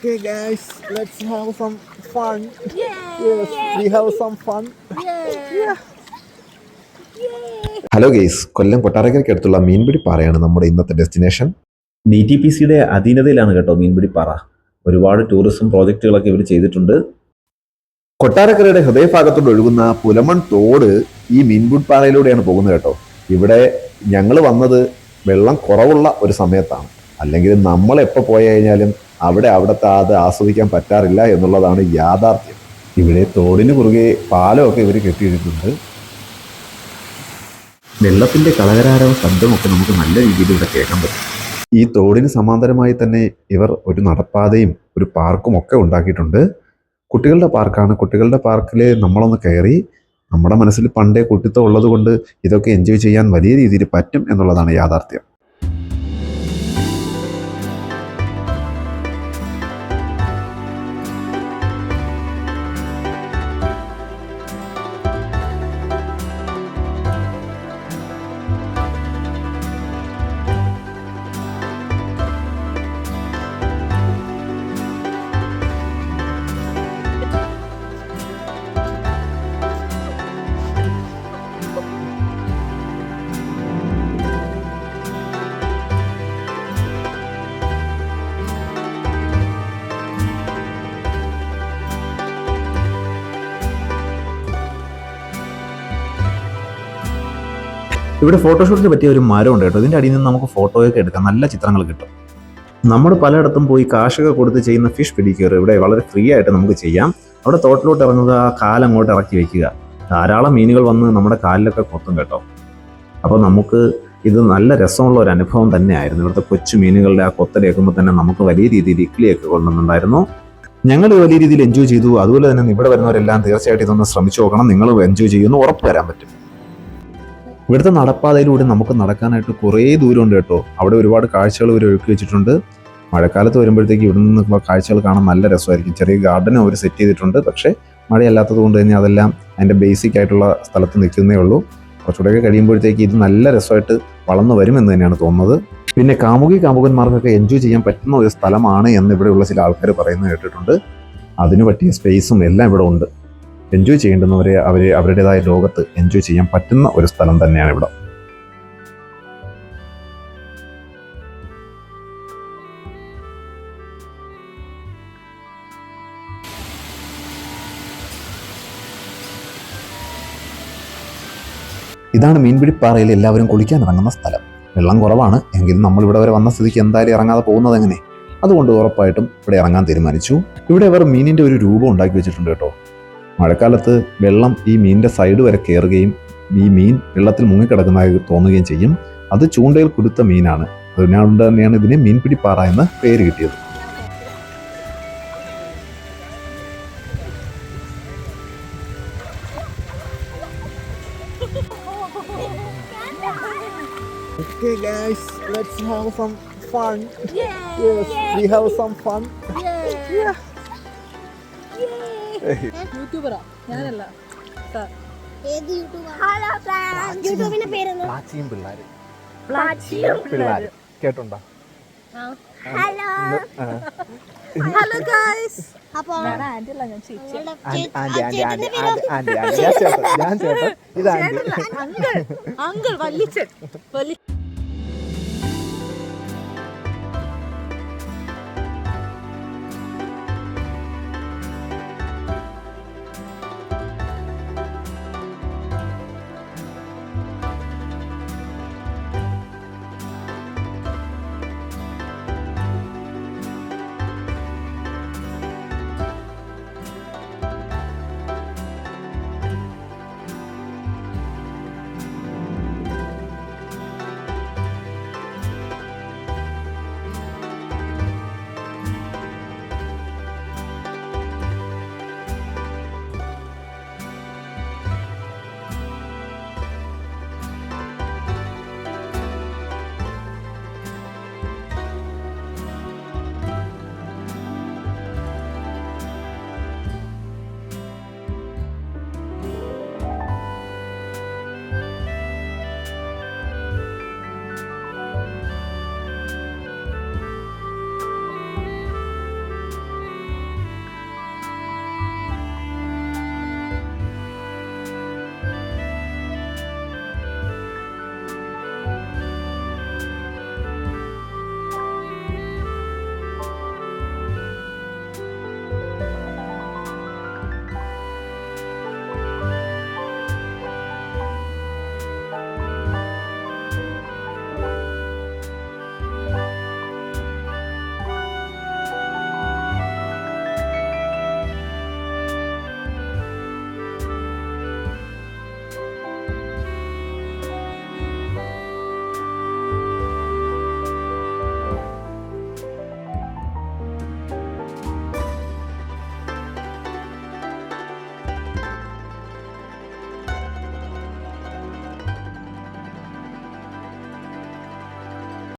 Okay, guys, let's have some fun. Yes, we have some fun. Yeah. Hello guys Kollam കൊട്ടാരക്കരയ്ക്ക് അടുത്തുള്ള മീൻപിടി പാറയാണ് നമ്മുടെ ഇന്നത്തെ destination D T P സിയുടെ അധീനതയിലാണ് കേട്ടോ മീൻപിടിപ്പാറ ഒരുപാട് tourism പ്രോജക്റ്റുകളൊക്കെ ഇവർ ചെയ്തിട്ടുണ്ട്. കൊട്ടാരക്കരയുടെ ഹൃദയഭാഗത്തോട് ഒഴുകുന്ന പുലമൺ തോട് ഈ മീൻപിടി പാറയിലൂടെയാണ് പോകുന്നത് കേട്ടോ. ഇവിടെ ഞങ്ങൾ വന്നത് വെള്ളം കുറവുള്ള ഒരു സമയത്താണ്. അല്ലെങ്കിൽ നമ്മൾ എപ്പോൾ പോയി കഴിഞ്ഞാലും അവിടെ അവിടുത്തെ അത് ആസ്വദിക്കാൻ പറ്റാറില്ല എന്നുള്ളതാണ് യാഥാർത്ഥ്യം. ഇവിടെ തോടിന് കുറുകെ പാലമൊക്കെ ഇവർ കെട്ടിയിട്ടുണ്ട് വെള്ളത്തിന്റെ കളകരാരവ ശബ്ദമൊക്കെ നമുക്ക് നല്ല രീതിയിൽ ഇവിടെ കേൾക്കാൻ പറ്റും. ഈ തോടിന് സമാന്തരമായി തന്നെ ഇവർ ഒരു നടപ്പാതയും ഒരു പാർക്കും ഒക്കെ ഉണ്ടാക്കിയിട്ടുണ്ട്. കുട്ടികളുടെ പാർക്കാണ്. കുട്ടികളുടെ പാർക്കിൽ നമ്മളൊന്ന് കയറി നമ്മുടെ മനസ്സിൽ പണ്ടേ കുട്ടിത്തം ഉള്ളത് കൊണ്ട് ഇതൊക്കെ എൻജോയ് ചെയ്യാൻ വലിയ രീതിയിൽ പറ്റും എന്നുള്ളതാണ് യാഥാർത്ഥ്യം. ഇവിടെ ഫോട്ടോഷൂട്ടിന് പറ്റിയ ഒരു മരം ഉണ്ട് കേട്ടോ. ഇതിന്റെ അടിയിൽ നിന്ന് നമുക്ക് ഫോട്ടോയൊക്കെ എടുക്കാം. നല്ല ചിത്രങ്ങൾ കിട്ടും. നമ്മൾ പലയിടത്തും പോയി കാശൊക്കെ കൊടുത്ത് ചെയ്യുന്ന ഫിഷ് പിടിക്കർ ഇവിടെ വളരെ ഫ്രീ ആയിട്ട് നമുക്ക് ചെയ്യാം. അവിടെ തോട്ടിലോട്ട് ഇറങ്ങുക കാലങ്ങോട്ട് ഇറക്കി വെക്കുക. ധാരാളം മീനുകൾ വന്ന് നമ്മുടെ കാലിലൊക്കെ കൊത്തും കേട്ടോ. അപ്പോൾ നമുക്ക് ഇത് നല്ല രസമുള്ള ഒരു അനുഭവം തന്നെയായിരുന്നു. ഇവിടുത്തെ കൊച്ചു മീനുകളുടെ ആ കൊത്തൽ കേൾക്കുമ്പോൾ തന്നെ നമുക്ക് വലിയ രീതിയിൽ ഇക്ലിയൊക്കെ കൊള്ളുന്നുണ്ടായിരുന്നു ഞങ്ങൾ വലിയ രീതിയിൽ എൻജോയ് ചെയ്തു. അതുപോലെ തന്നെ ഇവിടെ വരുന്നവരെല്ലാം തീർച്ചയായിട്ടും ഇതൊന്ന് ശ്രമിച്ചു നോക്കണം. നിങ്ങൾ എൻജോയ് ചെയ്യുമെന്ന് ഉറപ്പ് തരാൻ പറ്റും. ഇവിടുത്തെ നടപ്പാതയിലൂടെ നമുക്ക് നടക്കാനായിട്ട് കുറേ ദൂരമുണ്ട് കേട്ടോ. അവിടെ ഒരുപാട് കാഴ്ചകൾ ഇവർ ഒഴുക്കി വെച്ചിട്ടുണ്ട്. മഴക്കാലത്ത് വരുമ്പോഴത്തേക്ക് ഇവിടെ നിന്ന് കാഴ്ചകൾ കാണാൻ നല്ല രസമായിരിക്കും. ചെറിയ ഗാർഡൻ അവർ സെറ്റ് ചെയ്തിട്ടുണ്ട്. പക്ഷേ മഴയല്ലാത്തത് കൊണ്ട് തന്നെ അതെല്ലാം അതിന്റെ ബേസിക് ആയിട്ടുള്ള സ്ഥലത്ത് നിൽക്കുന്നേ ഉള്ളൂ. കുറച്ചുകൂടെയൊക്കെ കഴിയുമ്പോഴത്തേക്ക് ഇത് നല്ല രസമായിട്ട് വളർന്നു വരുമെന്ന് തന്നെയാണ് തോന്നുന്നത്. പിന്നെ കാമുകി കാമുകന്മാർക്കൊക്കെ എൻജോയ് ചെയ്യാൻ പറ്റുന്ന ഒരു സ്ഥലമാണ് എന്ന് ഇവിടെയുള്ള ചില ആൾക്കാർ പറയുന്നത് കേട്ടിട്ടുണ്ട്. അതിനു പറ്റിയ സ്പേസും എല്ലാം ഇവിടെ ഉണ്ട്. എൻജോയ് ചെയ്യേണ്ടുന്നവരെ അവരെ അവരുടേതായ ലോകത്ത് എൻജോയ് ചെയ്യാൻ പറ്റുന്ന ഒരു സ്ഥലം തന്നെയാണ് ഇവിടെ. ഇതാണ് മീൻപിടിപ്പാറയിൽ എല്ലാവരും കുളിക്കാൻ ഇറങ്ങുന്ന സ്ഥലം. വെള്ളം കുറവാണ് എങ്കിലും നമ്മൾ ഇവിടെ വരെ വന്ന സ്ഥിതിക്ക് എന്തായാലും ഇറങ്ങാതെ പോകുന്നത് എങ്ങനെ? അതുകൊണ്ട് ഉറപ്പായിട്ടും ഇവിടെ ഇറങ്ങാൻ തീരുമാനിച്ചു. ഇവിടെ അവർ മീനിന്റെ ഒരു രൂപം ഉണ്ടാക്കി വെച്ചിട്ടുണ്ട് കേട്ടോ. മഴക്കാലത്ത് വെള്ളം ഈ മീനിന്റെ സൈഡ് വരെ കയറുകയും ഈ മീൻ വെള്ളത്തിൽ മുങ്ങിക്കിടക്കുന്നതായി തോന്നുകയും ചെയ്യും അത് ചൂണ്ടയിൽ കുരുത്ത മീനാണ് അതുകൊണ്ട് തന്നെയാണ് ഇതിന് മീൻപിടിപ്പാറ എന്ന് പേര് കിട്ടിയത് Okay, guys, let's have some fun. Yes, we have some fun. Yeah. യൂട്യൂബറാ. ഞാനല്ല. ഏത് യൂട്യൂബ്? ഹലോ ഫ്രണ്ട്സ് യൂട്യൂബിന്റെ പേരെന്താ? പ്ലാച്ചിയും പിള്ളേർ പ്ലാച്ചിയും പിള്ളേർ കേട്ടുണ്ടോ? ഹലോ. Hello guys. അപ്പൊ ഞാൻ ചേട്ടൻ ഞാൻ ചേട്ടൻ. ഇത് അങ്കിൾ അങ്കിൾ വല്ലിച്ചൻ വലി